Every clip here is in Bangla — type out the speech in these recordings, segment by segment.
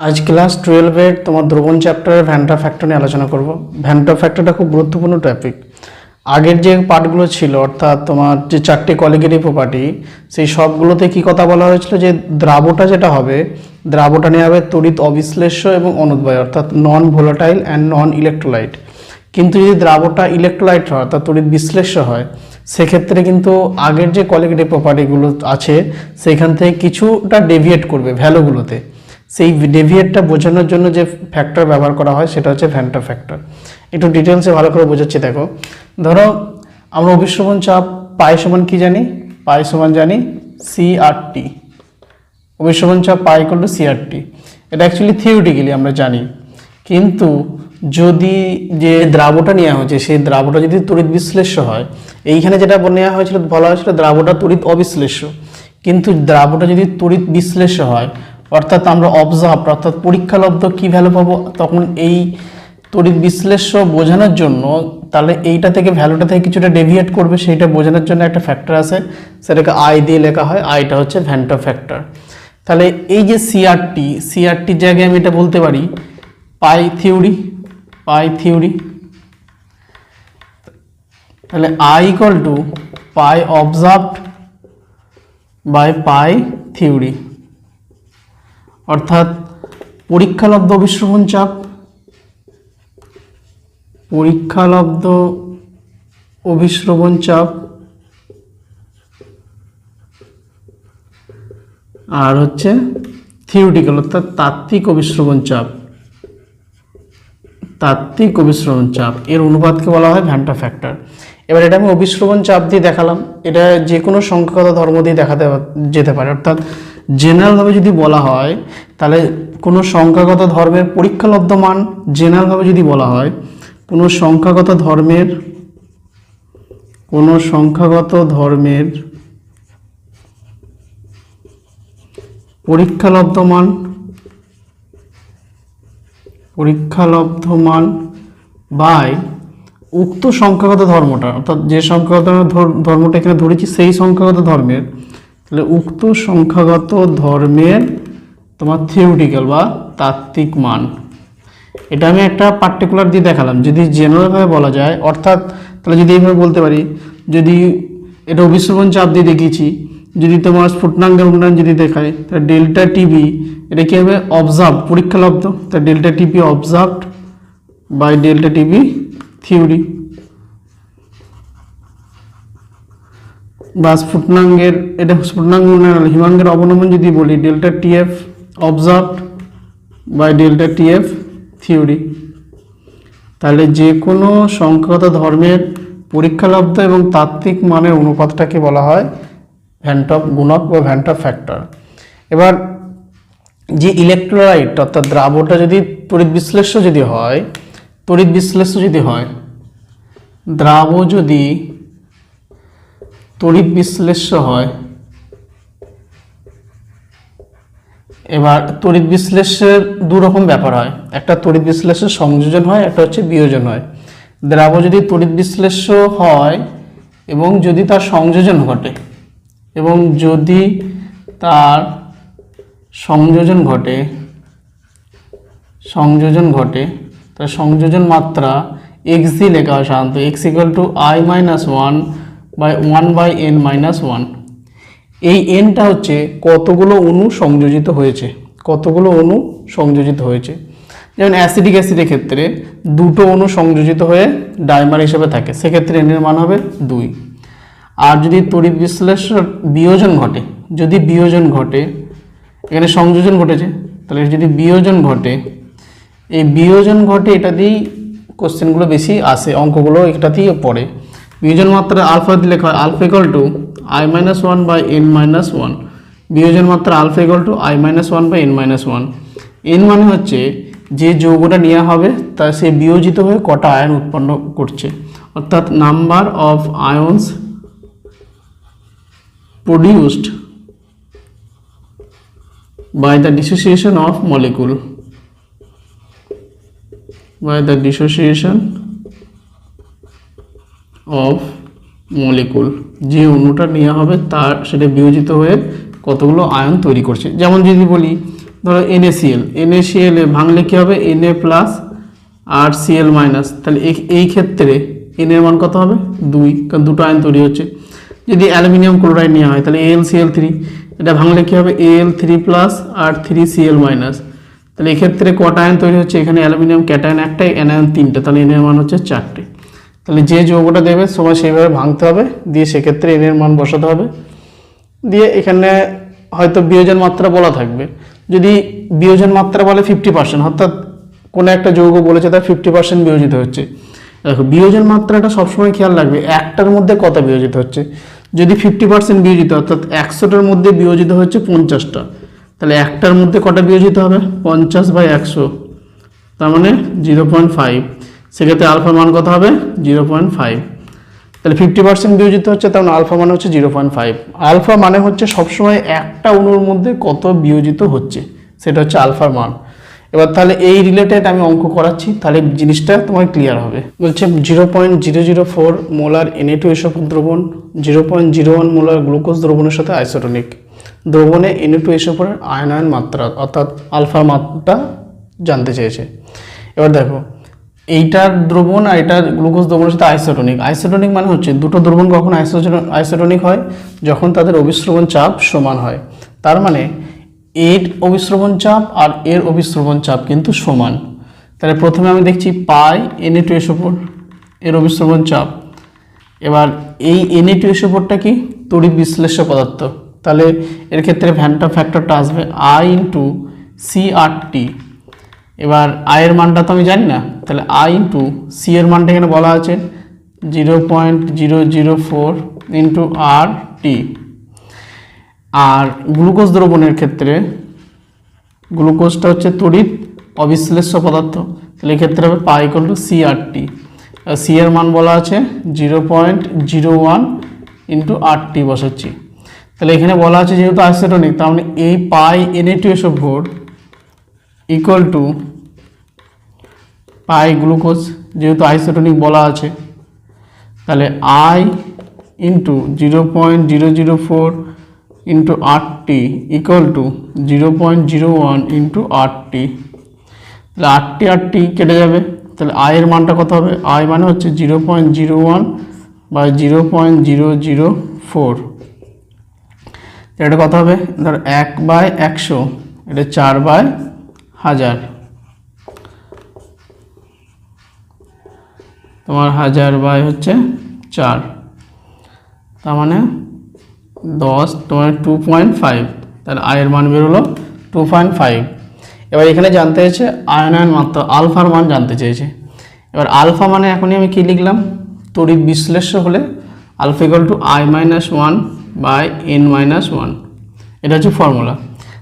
আজ ক্লাস টুয়েলভের তোমার দ্রবণ চ্যাপ্টারের ভ্যান্টা ফ্যাক্টর নিয়ে আলোচনা করব। ভ্যান্টা ফ্যাক্টরটা খুব গুরুত্বপূর্ণ টপিক আগের যে পার্টগুলো ছিল, অর্থাৎ তোমার যে চারটে কলিগেটিভ প্রপার্টি সেই সবগুলোতে কি কথা বলা হয়েছিল যে দ্রাবটা যেটা হবে, দ্রাবটা নিয়ে হবে তড়িৎ অবিশ্লেষ্য এবং অনুদ্বয়, অর্থাৎ non volatile and non electrolyte কিন্তু যদি দ্রাবটা ইলেকট্রোলাইট হয়, অর্থাৎ তড়িৎ বিশ্লেষ্য হয়, সেক্ষেত্রে কিন্তু আগের যে কোয়ালিটিভ প্রপার্টিগুলো আছে, সেখান থেকে কিছুটা ডেভিয়েট করবে ভ্যালুগুলোতে সেই ডেভিয়েটটা বোঝানোর জন্য যে ফ্যাক্টর ব্যবহার করা হয়, সেটা হচ্ছে ভ্যান্টা ফ্যাক্টর একটু ডিটেলসে ভালো করে বোঝাচ্ছি, দেখো। ধরো, আমরা অভিশ্রবণ চাপ, পাই সমান কি জানি? পাই সমান জানি সি আর টি অভিশ্রবণ চাপ, পাই টু সিআরটি এটা অ্যাকচুয়ালি থিওরিটিক্যালি আমরা জানি। কিন্তু যদি যে দ্রাবটা নেওয়া হয়েছে, সেই দ্রাবটা যদি তড়িৎ বিশ্লেষ্য হয়, এইখানে যেটা নেওয়া হয়েছিল, বলা হয়েছিল দ্রাবটা তড়িৎ অবিশ্লেষ্য। কিন্তু দ্রাবটা যদি তড়িৎ বিশ্লেষ্য হয় অর্থাৎ আমরা অবজার্ভ অর্থাৎ পরীক্ষালব্ধ কী ভ্যালু পাবো? তখন এই তড়িৎ বিশ্লেষ্য বোঝানোর জন্য তাহলে এইটা থেকে ভ্যালুটা থেকে কিছুটা ডেভিয়েট করবে, সেইটা বোঝানোর জন্য একটা ফ্যাক্টর আছে। সেটাকে আই দিয়ে লেখা হয়। আইটা হচ্ছে ভ্যান্টো ফ্যাক্টর তাহলে এই যে সিআরটি সিআরটির জায়গায় আমি এটা বলতে পারি পাই থিওরি পাই থিওরি তাহলে I equal to pi observed by pi theory অর্থাৎ পরীক্ষালব্ধ অবিশ্রবণ চাপ, পরীক্ষালব্ধ অভিশ্রবণ চাপ, আর হচ্ছে থিওরিটিক্যাল, অর্থাৎ তাত্ত্বিক অভিশ্রবণ চাপ। তাত্ত্বিক অভিশ্রবণ চাপ, এর অনুপাতকে বলা হয় ভ্যান্টা ফ্যাক্টর। এবার এটা আমি অভিশ্রবণ চাপ দিয়ে দেখালাম। এটা যে কোনো সংখ্যাগত ধর্ম দিয়ে দেখাতে যেতে পারে। অর্থাৎ জেনারেলভাবে যদি বলা হয়, তাহলে কোনো সংখ্যাগত ধর্মের পরীক্ষালব্ধ মান জেনারেলভাবে যদি বলা হয়, কোনো সংখ্যাগত ধর্মের, কোনো সংখ্যাগত ধর্মের পরীক্ষালব্ধ মান পরীক্ষালব্ধ মান বাই উক্ত সংখ্যাগত ধর্মটা, অর্থাৎ যে সংখ্যাগত ধর্মটা এখানে ধরেছি, সেই সংখ্যাগত ধর্মের তাহলে উক্ত সংখ্যাগত ধর্মের তোমার থিওরিটিক্যাল বা তাত্ত্বিক মান। এটা আমি একটা পার্টিকুলার দিয়ে দেখালাম। যদি জেনারেলভাবে বলা যায়, অর্থাৎ তাহলে যদি এইভাবে বলতে পারি, যদি এটা অভিশ্রবণ চাপ দিয়ে দেখিয়েছি, যদি তোমার স্ফুটনাঙ্গের উন্নয়ন যদি দেখায়, তাহলে ডেল্টা টিভি এটা কী হবে? অবজার্ভ পরীক্ষালব্ধ। তা delta TV observed by delta TV theory বা স্ফুটনাঙ্গের, এটা স্ফুটনাঙ্গ হিমাঙ্গের অবনমন যদি বলি, delta TF observed by delta TF theory তাহলে যে কোনো সংখ্যাগত ধর্মের পরীক্ষালব্ধ এবং তাত্ত্বিক মানের অনুপাতটাকে বলা হয় ভ্যান্টপ গুণক বা ভ্যান্টপ ফ্যাক্টর। এবার, যে ইলেকট্রোলাইট অর্থাৎ দ্রাবটা যদি তড়িৎ বিশ্লেষ্য যদি হয়, তড়িৎ বিশ্লেষ্য যদি হয় দ্রাব যদি তড়িৎ বিশ্লেষ্য হয়। এবার তড়িৎ বিশ্লেষ্যের দু রকম ব্যাপার হয়। একটা তড়িৎ বিশ্লেষ্যের সংযোজন হয়, একটা হচ্ছে বিয়োজন হয়। দ্রাব যদি তড়িৎ বিশ্লেষ্য হয় এবং যদি তার সংযোজন ঘটে এবং যদি তার সংযোজন ঘটে সংযোজন ঘটে, তার সংযোজন মাত্রা এক্স দিয়ে লেখা হয় সাধারণত X equal to I minus one by one by N minus one এই এনটা হচ্ছে কতগুলো অণু সংযোজিত হয়েছে, কতগুলো অণু সংযোজিত হয়েছে। যেমন অ্যাসিডিক অ্যাসিডের ক্ষেত্রে দুটো অণু সংযোজিত হয়ে ডাইমার হিসেবে থাকে, সেক্ষেত্রে এনের মান হবে দুই। আর যদি তড়িৎ বিশ্লেষণ বিয়োজন ঘটে, যদি বিয়োজন ঘটে, এখানে সংযোজন ঘটেছে, তাহলে যদি বিয়োজন ঘটে, এই বিয়োজন ঘটে এটা দিয়েই কোশ্চেনগুলো বেশি আসে, অঙ্কগুলো এটাতেই পড়ে। বিয়োজন মাত্রা আলফা দিয়ে লেখা হয় alpha equal to I minus one by N minus one বিয়োজন মাত্রা alpha equal to I minus one by N minus one N মানে হচ্ছে যে যৌগটা নেওয়া হবে, তা সে বিয়োজিত হয়ে কটা আয়ন উৎপন্ন করছে। অর্থাৎ number of ions produced by the dissociation of molecule by the dissociation of molecule যে অণুটা নেওয়া হবে তার সেটা বিয়োজিত হয়ে কতগুলো আয়ন তৈরি করছে। যেমন যদি বলি, ধরো এনএসিএল এনএসিএল এ ভাঙলে কী হবে? এনএ প্লাস আর সিএল মাইনাস তাহলে এই- এই ক্ষেত্রে এন এর মান কত হবে? দুই, কারণ দুটো আয়ন তৈরি হচ্ছে। যদি অ্যালুমিনিয়াম ক্লোরাইড নেওয়া হয়, তাহলে এল সিএল থ্রি এটা ভাঙলে কী হবে? এল থ্রি প্লাস আর থ্রি সিএল মাইনাস তাহলে এক্ষেত্রে কটা আয়ন তৈরি হচ্ছে? এখানে অ্যালুমিনিয়াম ক্যাটায়ন একটাই অ্যানায়ন তিনটে। তাহলে এন এর মান হচ্ছে চারটে। তাহলে যে যৌগটা দেবে সময় সেইভাবে ভাঙতে হবে, দিয়ে সেক্ষেত্রে এন এর মান বসাতে হবে। দিয়ে এখানে হয়তো বিয়োজন মাত্রা বলা থাকবে। যদি বিয়োজন মাত্রা বলে ফিফটি পার্সেন্ট অর্থাৎ কোনো একটা যৌগ বলেছে তার ফিফটি পার্সেন্ট বিয়োজিত হচ্ছে। দেখো, বিয়োজন মাত্রাটা সবসময় খেয়াল রাখবে, একটার মধ্যে কত বিয়োজিত হচ্ছে? যদি ফিফটি পার্সেন্ট বিয়োজিত, অর্থাৎ একশোটার মধ্যে বিয়োজিত হচ্ছে পঞ্চাশটা, তাহলে একটার মধ্যে কটা বিয়োজিত হবে? পঞ্চাশ বাই একশো, তার মানে জিরো পয়েন্ট ফাইভ সেক্ষেত্রে আলফার মান কত হবে? Zero point five. তাহলে ফিফটি পার্সেন্ট বিয়োজিত হচ্ছে, তার মানে আলফা মানে হচ্ছে জিরো পয়েন্ট ফাইভ। আলফা মানে হচ্ছে সবসময় একটা অণুর মধ্যে কত বিয়োজিত হচ্ছে, সেটা হচ্ছে আলফার মান। এবার তাহলে এই রিলেটেড আমি অঙ্ক করাচ্ছি, তাহলে জিনিসটা তোমার ক্লিয়ার হবে। বলছে zero point zero zero four molar NA two এসব দ্রবণ, zero point zero one molar glucose দ্রবণের সাথে আইসোটনিক দ্রবণে এনএ টু এসবের আয়নায়ন মাত্রা, অর্থাৎ আলফার মাত্রাটা জানতে চেয়েছে। এবার দেখো এইটার দ্রবণ আর এটার গ্লুকোজ দ্রবণের সাথে আইসোটনিক। আইসোটনিক মানে হচ্ছে দুটো দ্রবণ কখন আইসোটনিক হয়? যখন তাদের অবিশ্রবণ চাপ সমান হয়। তার মানে এর অবিশ্রবণ চাপ আর এর অবিশ্রবণ চাপ কিন্তু সমান। তাহলে প্রথমে আমি দেখছি পাই এনএ টু এস ওপর এর অবিশ্রবণ চাপ। এবার এই এনএ টু এস ওপরটা কি? তড়িৎ বিশ্লেষ্য পদার্থ। তাহলে এর ক্ষেত্রে ভ্যান্টা ফ্যাক্টরটা আসবে I into C R T এবার আয়ের মানটা তো আমি জানি না, তাহলে আই ইন্টু সি এর মানটা এখানে বলা আছে zero point zero zero four into R T আর গ্লুকোজ দ্রবণের ক্ষেত্রে, গ্লুকোজটা হচ্ছে তড়িৎ অবিশ্লেষ্য পদার্থ, তাহলে এক্ষেত্রে হবে pi equal to C R T C এর মান বলা আছে zero point zero one into R T বসাচ্ছি। তাহলে এখানে বলা আছে যেহেতু আইসোটনিক, তার মানে এই পাই এন টু এসব ভোর ইকুয়াল টু পাই গ্লুকোজ যেহেতু আইসোটনিক বলা আছে, তাহলে I into zero point zero zero four into আট টি equal to zero point zero one into আট টি। তাহলে আটটি আটটি কেটে যাবে। তাহলে আয়ের মানটা কত হবে? আয় মানে হচ্ছে জিরো পয়েন্ট জিরো ওয়ান বা zero point zero zero four. এটা কত হবে? ধর এক বাই একশো, এটা চার বাই হাজার। তোমার হাজার বাই হচ্ছে চার। তার মানে দশ, তোমার টু পয়েন্ট ফাইভ তাহলে আয়ের মান বেরোলো টু পয়েন্ট ফাইভ এবার এখানে জানতে চেয়েছে আয়নায়ন মাত্রা আলফার মান জানতে চেয়েছে। এবার আলফা মানে এখনই আমি কি লিখলাম? তড়িৎ বিশ্লেষ্য হলে alpha equal to I minus one by N minus one এটা হচ্ছে ফর্মুলা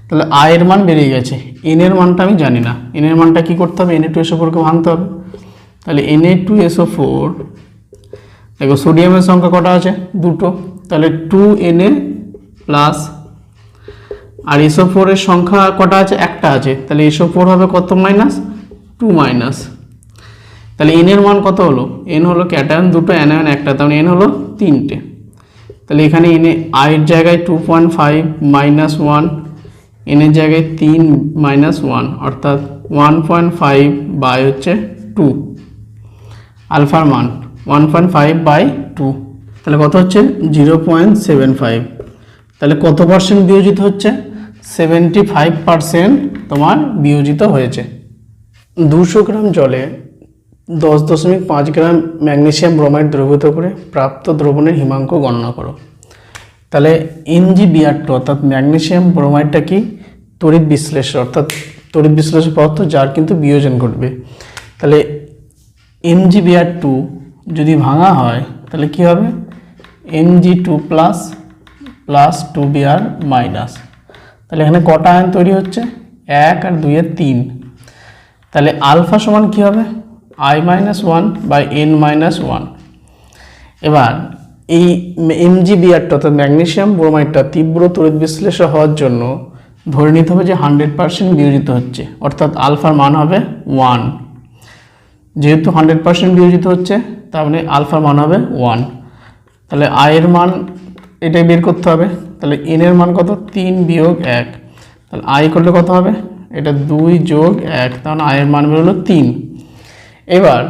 তাহলে আয়ের মান বেরিয়ে গেছে। এন এর মানটা আমি জানি না। এন এর মানটা কী করতে হবে? এন এ টু ফোরকে ভাঙতে হবে। তাহলে N A two SO four দেখো সোডিয়ামের সংখ্যা কটা আছে? দুটো। তাহলে টু এন এ প্লাস আর এসও ফোরের সংখ্যা কটা আছে? একটা আছে। তাহলে এসও ফোর হবে কত মাইনাস টু মাইনাস তাহলে এন এর মান কত হলো? এন হলো ক্যাটায়ন দুটো অ্যানায়ন একটা। তাহলে এন হলো তিনটে। তাহলে এখানে এনে আয়ের জায়গায় two point five minus one এনের জায়গায় তিন মাইনাস ওয়ান অর্থাৎ ওয়ান পয়েন্ট ফাইভ বাই হচ্ছে টু আলফার মান one point five by two তাহলে কত হচ্ছে? জিরো পয়েন্ট সেভেন ফাইভ তাহলে কত পার্সেন্ট বিয়োজিত হচ্ছে? সেভেন্টি ফাইভ পার্সেন্ট তোমার বিয়োজিত হয়েছে। দুশো গ্রাম জলে দশ দশমিক পাঁচ গ্রাম ম্যাগনেশিয়াম ব্রোমাইড দ্রবীভূত করে প্রাপ্ত দ্রবণের হিমাঙ্ক গণনা করো। তাহলে এনজিবিআর টু অর্থাৎ ম্যাগনেশিয়াম ব্রোমাইডটা কি? তড়িৎ বিশ্লেষ্য অর্থাৎ তড়িৎ বিশ্লেষ্য পদার্থ যার কিন্তু বিয়োজন ঘটবে। তাহলে এমজিবিআর টু যদি ভাঙা হয়, তাহলে কি হবে? MG two plus plus two BR minus তাহলে এখানে কটা আয়ন তৈরি হচ্ছে? এক আর দুইয়ের তিন। তাহলে আলফা সমান কি হবে? I minus one by N minus one এবার, এই এমজিবিআরটা অর্থাৎ ম্যাগনেসিয়াম ব্রোমাইডটা তীব্র তড়িৎ বিশ্লেষণ হওয়ার জন্য ধরে নিতে হবে যে হান্ড্রেড পার্সেন্ট বিয়োজিত হচ্ছে। অর্থাৎ আলফার মান হবে ওয়ান যেহেতু হান্ড্রেড পার্সেন্ট বিয়োজিত হচ্ছে, তার মানে আলফার মান হবে ওয়ান। তাহলে আয়ের মান এটাই বের করতে হবে। তাহলে এন এর মান কত? তিন বিয়োগ এক। তাহলে আই করলে কত হবে? এটা দুই যোগ এক তখন আয়ের মান বেরোলো তিন। এবার,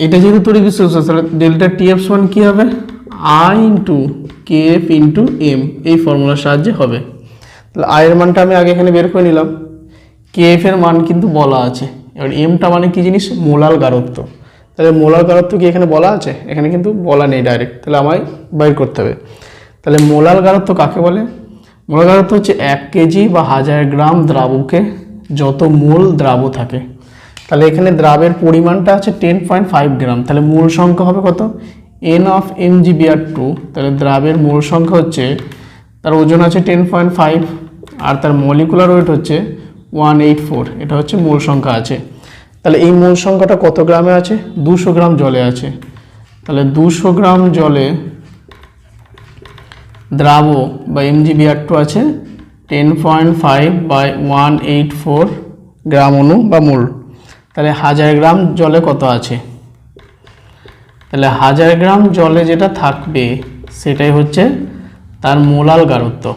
এটা যেহেতু তড়িৎ বিশ্লেষণ তাহলে ডেল্টা টি এফ সমান কী হবে? I into K F into M এই ফর্মুলার সাহায্যে হবে। তাহলে আয়ের মানটা আমি আগে এখানে বের করে নিলাম। কে এফ এর মান কিন্তু বলা আছে। এবার এমটা মানে কি জিনিস? মোলাল গারত্ব তাহলে মোলাল গারত্ব কি এখানে বলা আছে? এখানে কিন্তু বলা নেই ডাইরেক্ট তাহলে আমায় বাইর করতে হবে। তাহলে মোলাল গারত্ব কাকে বলে? মোলাল গারত্ব হচ্ছে এক কেজি বা হাজার গ্রাম দ্রাবকে যত মূল দ্রাব থাকে। তাহলে এখানে দ্রাবের পরিমাণটা আছে টেন পয়েন্ট ফাইভ গ্রাম। তাহলে মূল সংখ্যা হবে কত? N of M G BR two তাহলে দ্রাবের মূল সংখ্যা হচ্ছে, তার ওজন আছে টেন পয়েন্ট ফাইভ আর তার মলিকুলার ওয়েট হচ্ছে ওয়ান এইট ফোর এটা হচ্ছে মূল সংখ্যা আছে। তাহলে এই মূল সংখ্যাটা কত গ্রামে আছে? দুশো গ্রাম জলে আছে। তাহলে দুশো গ্রাম জলে দ্রাব বা এমজি বিআর টু আছে ten point five by one eight four gram অণু বা মূল। তাহলে হাজার গ্রাম জলে কত আছে? তাহলে হাজার গ্রাম জলে যেটা থাকবে, সেটাই হচ্ছে তার মোলাল গারত্ব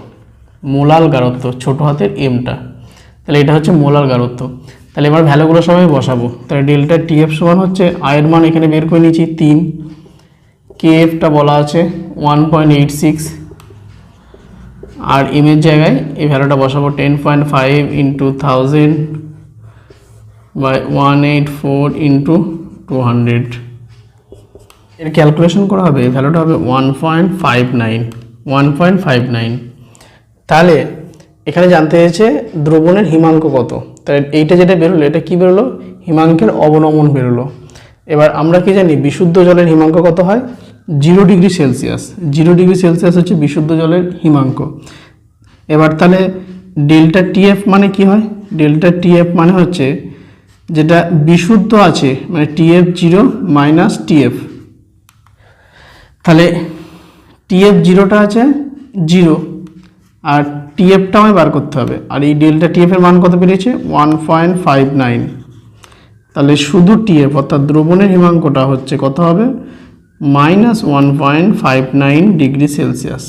মোলাল গারত্ব ছোট হাতের এমটা তাহলে এটা হচ্ছে মোলার গারত্ব তাহলে এবার ভ্যালুগুলো সবাই বসাবো। তাহলে ডেল্টা টিএফ সমান হচ্ছে আয়ের মান, এখানে বের করে নিয়েছি তিন। কেএফটা বলা আছে ওয়ান পয়েন্ট এইট সিক্স আর এমের জায়গায় এই ভ্যালুটা বসাবো ten point five into thousand by one eight four into two hundred এর ক্যালকুলেশন করা হবে ভ্যালুটা হবে one point five nine one point five nine তাহলে এখানে জানতে চেয়েছে দ্রবণের হিমাঙ্ক কত। তাহলে এইটা যেটা বেরোলো, এটা কি বেরোলো? হিমাঙ্কের অবনমন বেরোলো। এবার আমরা কি জানি, বিশুদ্ধ জলের হিমাঙ্ক কত হয়? Zero degree Celsius. Zero degree Celsius হচ্ছে বিশুদ্ধ জলের হিমাঙ্ক। এবার তাহলে ডেল্টা টিএফ মানে কি হয়? ডেল্টা টিএফ মানে হচ্ছে যেটা বিশুদ্ধ আছে মানে টিএফ জিরো মাইনাস টিএফ। তাহলে টিএফ জিরোটা আছে জিরো আর টিএফটা আমায় বার করতে হবে। আর এই ডেল্টা টিএফ এর মান কত বেরিয়েছে? ওয়ান পয়েন্ট ফাইভ নাইন তাহলে শুধু টিএফ অর্থাৎ দ্রবণের হিমাঙ্কটা হচ্ছে কত হবে? Minus one point five nine degree Celsius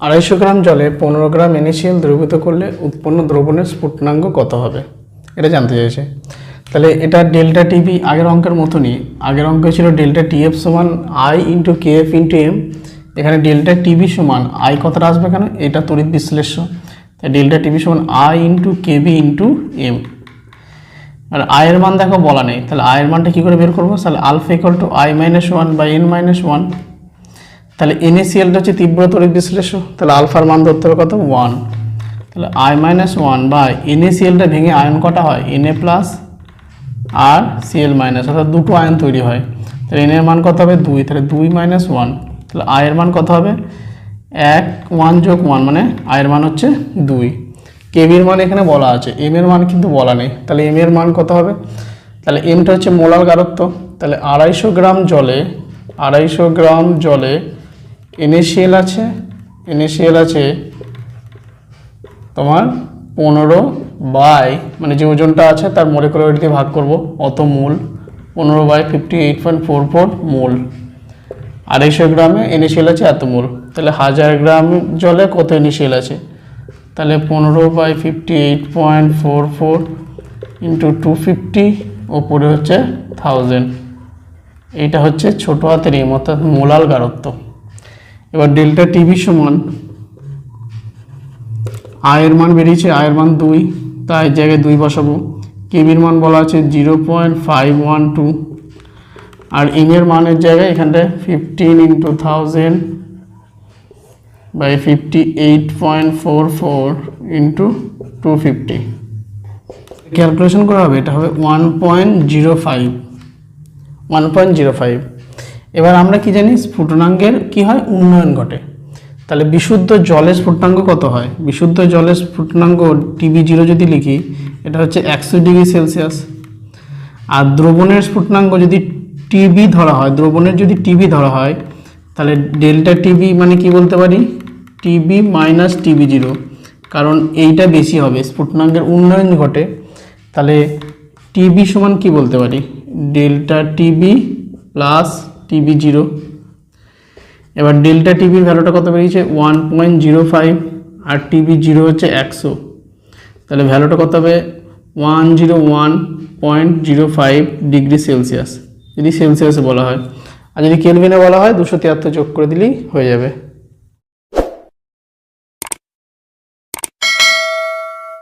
আড়াইশো গ্রাম জলে পনেরো গ্রাম এনএসিএল দ্রবীভূত করলে উৎপন্ন দ্রবণের স্ফুটনাঙ্ক কত হবে? এটা জানতে চাইছে। তাহলে এটা ডেল্টা টিভি আগের অঙ্কের মতনই। আগের অঙ্ক ছিল ডেল্টা টিএফ সমান I into K F into M এখানে ডেল্টা টিভি সমান আই কতটা আসবে কেন? এটা তড়িৎ বিশ্লেষ্য তাই ডেল্টা টিভি সমান I into KB into M আর আয়ের মান দেখো বলা নেই। তাহলে আয়ের মানটা কী করে বের করব? তাহলে alpha equal to I minus one by N minus one তাহলে এনএসিএলটা হচ্ছে তীব্র তড়িৎ বিশ্লেষ্য তাহলে আলফার মান ধরতে হবে কত? ওয়ান তাহলে আই মাইনাস ওয়ান বাই এনএসিএলটা ভেঙে আয়ন কটা হয়? এনএ প্লাস আর সিএল মাইনাস অর্থাৎ দুটো আয়ন তৈরি হয়। তাহলে এন এর মান কত হবে? দুই। তাহলে দুই মাইনাস ওয়ান তাহলে আয়ের মান কত হবে? এক ওয়ান যোগ ওয়ান মানে আয়ের মান হচ্ছে দুই। কেবির মান এখানে বলা আছে। এম এর মান কিন্তু বলা নেই। তাহলে এম এর মান কত হবে? তাহলে এমটা হচ্ছে মোলাল গারত্ব তাহলে আড়াইশো গ্রাম জলে, আড়াইশো গ্রাম জলে এনএসিএল আছে। এনএসিএল আছে তোমার পনেরো বাই মানে যে ওজনটা আছে তার মোলেকুলার ওয়েট দিয়ে ভাগ করব। অত মোল। পনেরো by fifty eight point four four mole. আড়াইশো গ্রামে এনএসিএল আছে এত মোল তাহলে হাজার গ্রাম জলে কত এনএসিএল আছে? তাহলে পনেরো by fifty eight point four four into two fifty ওপরে হচ্ছে থাউজেন্ড এইটা হচ্ছে ছোটো হাতের এম, অর্থাৎ মোলাল গারত্ব এবার ডেল্টা টিভি সমান। আয়ের মান বেরিয়েছে আয়ের মান দুই, তাই জায়গায় দুই বসাবো। কেবির মান বলা আছে zero point five one two আর ইমের মানের জায়গায় এখানটায় fifteen into thousand by fifty eight point four four into two fifty calculation করা হবে, এটা হবে one point zero five one point zero five এবার আমরা কি জানি স্ফুটনাঙ্গের কি হয়? উন্নয়ন ঘটে। তাহলে বিশুদ্ধ জলের স্ফুটনাঙ্গ কত হয়? বিশুদ্ধ জলের স্ফুটনাঙ্গ টিভি জিরো যদি লিখি, এটা হচ্ছে একশো ডিগ্রি সেলসিয়াস। আর দ্রবণের স্ফুটনাঙ্ক যদি টিবি ধরা হয় দ্রবণের যদি টিবি ধরা হয় তাহলে ডেল্টা টিবি মানে কি বলতে পারি টিবি মাইনাস টিবি জিরো কারণ এইটা বেশি হবে স্ফুটনাঙ্কের উন্নয়ন ঘটে তাহলে টিবি সমান কি বলতে পারি delta TB plus TB zero এবার ডেল্টা টিভির ভ্যালুটা কত বেরিয়েছে ওয়ান পয়েন্ট জিরো ফাইভ আর টিভি জিরো হচ্ছে একশো তাহলে ভ্যালুটা কত হবে one zero one point zero five degree Celsius যদি সেলসিয়াসে বলা হয়। আর যদি কেলভিনে বলা হয়, দুশো তিয়াত্তর যোগ করে দিলেই হয়ে যাবে।